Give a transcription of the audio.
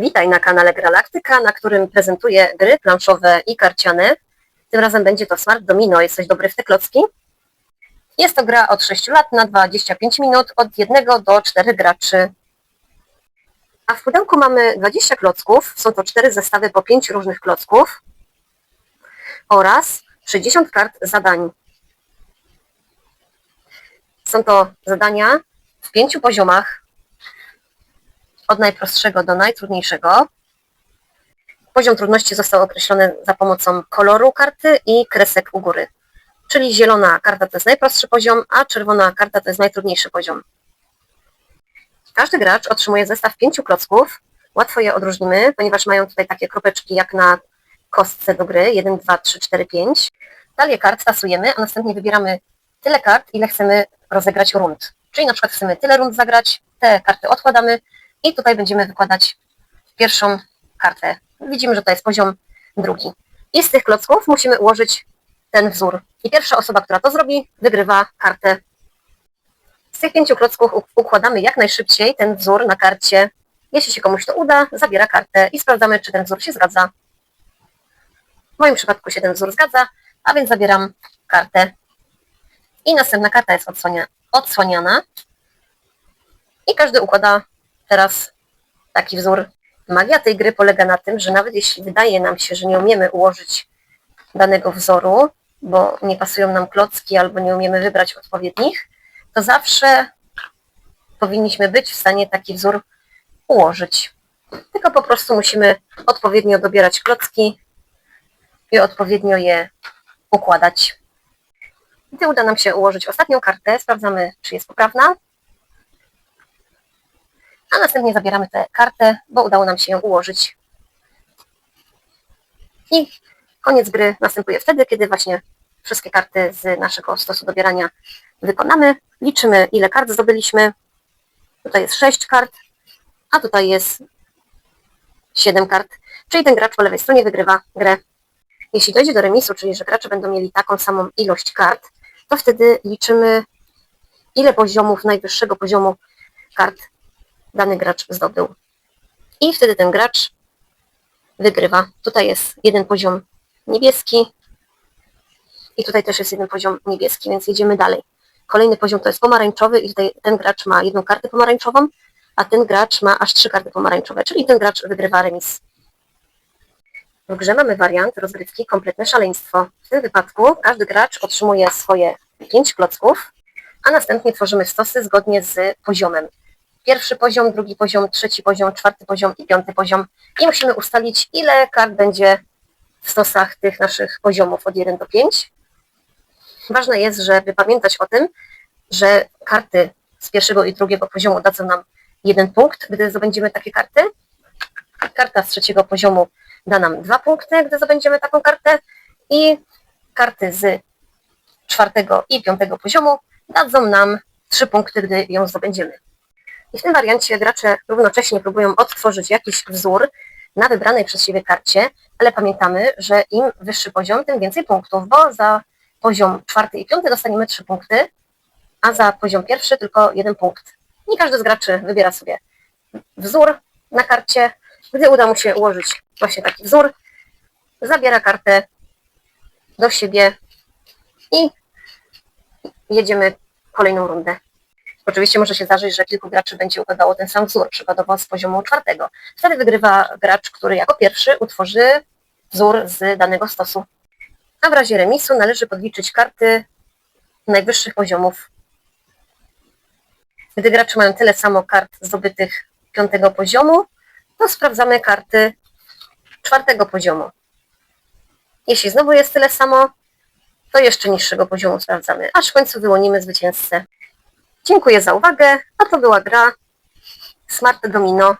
Witaj na kanale Galaktyka, na którym prezentuję gry planszowe i karciane. Tym razem będzie to Smart Domino. Jesteś dobry w te klocki? Jest to gra od 6 lat na 25 minut, od 1 do 4 graczy. A w pudełku mamy 20 klocków, są to 4 zestawy po 5 różnych klocków oraz 60 kart zadań. Są to zadania w pięciu poziomach, od najprostszego do najtrudniejszego. Poziom trudności został określony za pomocą koloru karty i kresek u góry. Czyli zielona karta to jest najprostszy poziom, a czerwona karta to jest najtrudniejszy poziom. Każdy gracz otrzymuje zestaw pięciu klocków. Łatwo je odróżnimy, ponieważ mają tutaj takie kropeczki jak na kostce do gry. 1, 2, 3, 4, 5. Talię kart tasujemy, a następnie wybieramy tyle kart, ile chcemy rozegrać rund. Czyli na przykład chcemy tyle rund zagrać, te karty odkładamy i tutaj będziemy wykładać pierwszą kartę. Widzimy, że to jest poziom drugi. I z tych klocków musimy ułożyć ten wzór. I pierwsza osoba, która to zrobi, wygrywa kartę. Z tych pięciu klocków układamy jak najszybciej ten wzór na karcie. Jeśli się komuś to uda, zabiera kartę i sprawdzamy, czy ten wzór się zgadza. W moim przypadku się ten wzór zgadza, a więc zabieram kartę. I następna karta jest odsłania, odsłaniana. I każdy układa teraz taki wzór. Magia tej gry polega na tym, że nawet jeśli wydaje nam się, że nie umiemy ułożyć danego wzoru, bo nie pasują nam klocki albo nie umiemy wybrać odpowiednich, to zawsze powinniśmy być w stanie taki wzór ułożyć. Tylko po prostu musimy odpowiednio dobierać klocki i odpowiednio je układać. Gdy uda nam się ułożyć ostatnią kartę, sprawdzamy, czy jest poprawna, a następnie zabieramy tę kartę, bo udało nam się ją ułożyć. I koniec gry następuje wtedy, kiedy właśnie wszystkie karty z naszego stosu dobierania wykonamy. Liczymy, ile kart zdobyliśmy. Tutaj jest 6 kart, a tutaj jest 7 kart. Czyli ten gracz po lewej stronie wygrywa grę. Jeśli dojdzie do remisu, czyli że gracze będą mieli taką samą ilość kart, to wtedy liczymy, ile poziomów najwyższego poziomu kart dany gracz zdobył. I wtedy ten gracz wygrywa. Tutaj jest jeden poziom niebieski i tutaj też jest jeden poziom niebieski, więc jedziemy dalej. Kolejny poziom to jest pomarańczowy i tutaj ten gracz ma jedną kartę pomarańczową, a ten gracz ma aż trzy karty pomarańczowe, czyli ten gracz wygrywa remis. W grze mamy wariant rozgrywki kompletne szaleństwo. W tym wypadku każdy gracz otrzymuje swoje pięć klocków, a następnie tworzymy stosy zgodnie z poziomem. Pierwszy poziom, drugi poziom, trzeci poziom, czwarty poziom i piąty poziom. I musimy ustalić, ile kart będzie w stosach tych naszych poziomów od 1 do 5. Ważne jest, żeby pamiętać o tym, że karty z pierwszego i drugiego poziomu dadzą nam jeden punkt, gdy zdobędziemy takie karty. Karta z trzeciego poziomu da nam dwa punkty, gdy zdobędziemy taką kartę. I karty z czwartego i piątego poziomu dadzą nam trzy punkty, gdy ją zdobędziemy. I w tym wariancie gracze równocześnie próbują odtworzyć jakiś wzór na wybranej przez siebie karcie, ale pamiętamy, że im wyższy poziom, tym więcej punktów, bo za poziom czwarty i piąty dostaniemy trzy punkty, a za poziom pierwszy tylko jeden punkt. I każdy z graczy wybiera sobie wzór na karcie. Gdy uda mu się ułożyć właśnie taki wzór, zabiera kartę do siebie i jedziemy kolejną rundę. Oczywiście może się zdarzyć, że kilku graczy będzie układało ten sam wzór, przykładowo z poziomu czwartego. Wtedy wygrywa gracz, który jako pierwszy utworzy wzór z danego stosu. A w razie remisu należy podliczyć karty najwyższych poziomów. Gdy gracze mają tyle samo kart zdobytych piątego poziomu, to sprawdzamy karty czwartego poziomu. Jeśli znowu jest tyle samo, to jeszcze niższego poziomu sprawdzamy, aż w końcu wyłonimy zwycięzcę. Dziękuję za uwagę, a to była gra Smart Domino